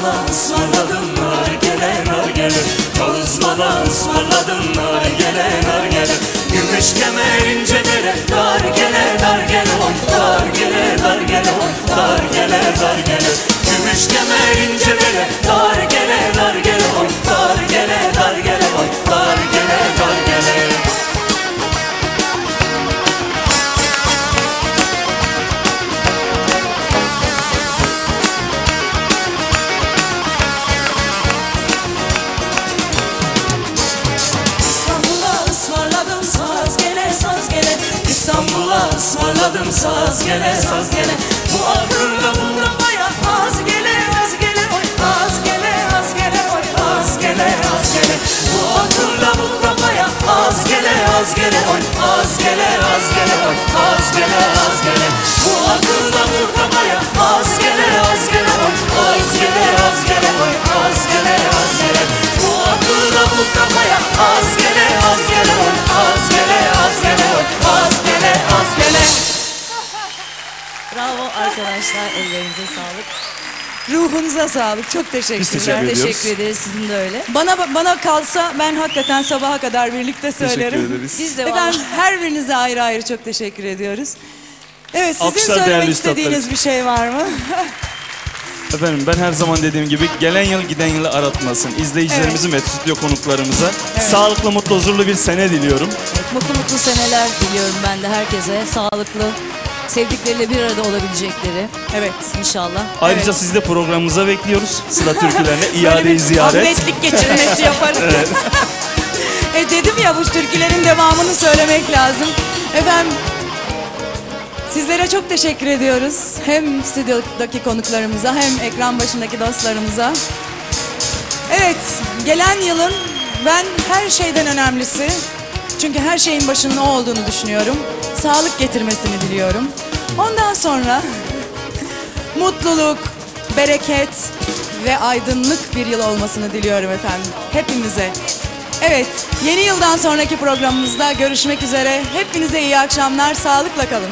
ısmarladım nargele nargele Kavuzmadan ısmarladım nargele nargele Gümüş kemer ince bere nargele nargele oy Nargele nargele oy nargele nargele Gümüş kemer ince bere saz gele saz gele. Bu akırda bulgamaya az gele az gele oy. Az gele az gele oy. Az gele az gele. Bu akırda bulgamaya az gele az gele oy. Az gele az gele oy. Az gele az gele. Bu akırda bulgamaya Bravo arkadaşlar. Ellerinize sağlık. Ruhunuza sağlık. Çok teşekkürler. Biz teşekkür ediyoruz. Teşekkür ederiz. Sizin de öyle. Bana bana kalsa ben hakikaten sabaha kadar birlikte söylerim. Teşekkür ederiz. Biz de Efendim her birinize ayrı ayrı çok teşekkür ediyoruz. Evet sizin Alkışlar söylemek değerli istediğiniz bir şey var mı? Efendim ben her zaman dediğim gibi gelen yıl giden yılı aratmasın. İzleyicilerimizin ve stüdyo konuklarımıza sağlıklı, mutlu, huzurlu bir sene diliyorum. Mutlu mutlu seneler diliyorum ben de herkese. Sağlıklı, sevdikleriyle bir arada olabilecekleri. Evet. İnşallah. Ayrıca Evet. sizi de programımıza bekliyoruz. Sıla türkülerine bir ziyaret. Ahmetlik geçirmesi yaparız. e dedim ya bu türkülerin devamını söylemek lazım. Efendim sizlere çok teşekkür ediyoruz. Hem stüdyodaki konuklarımıza hem ekran başındaki dostlarımıza. Evet gelen yılın ben her şeyden önemlisi çünkü her şeyin başının o olduğunu düşünüyorum. Sağlık getirmesini diliyorum. Ondan sonra mutluluk, bereket ve aydınlık bir yıl olmasını diliyorum efendim. Hepimize. Evet, yeni yıldan sonraki programımızda görüşmek üzere. Hepinize iyi akşamlar, sağlıkla kalın.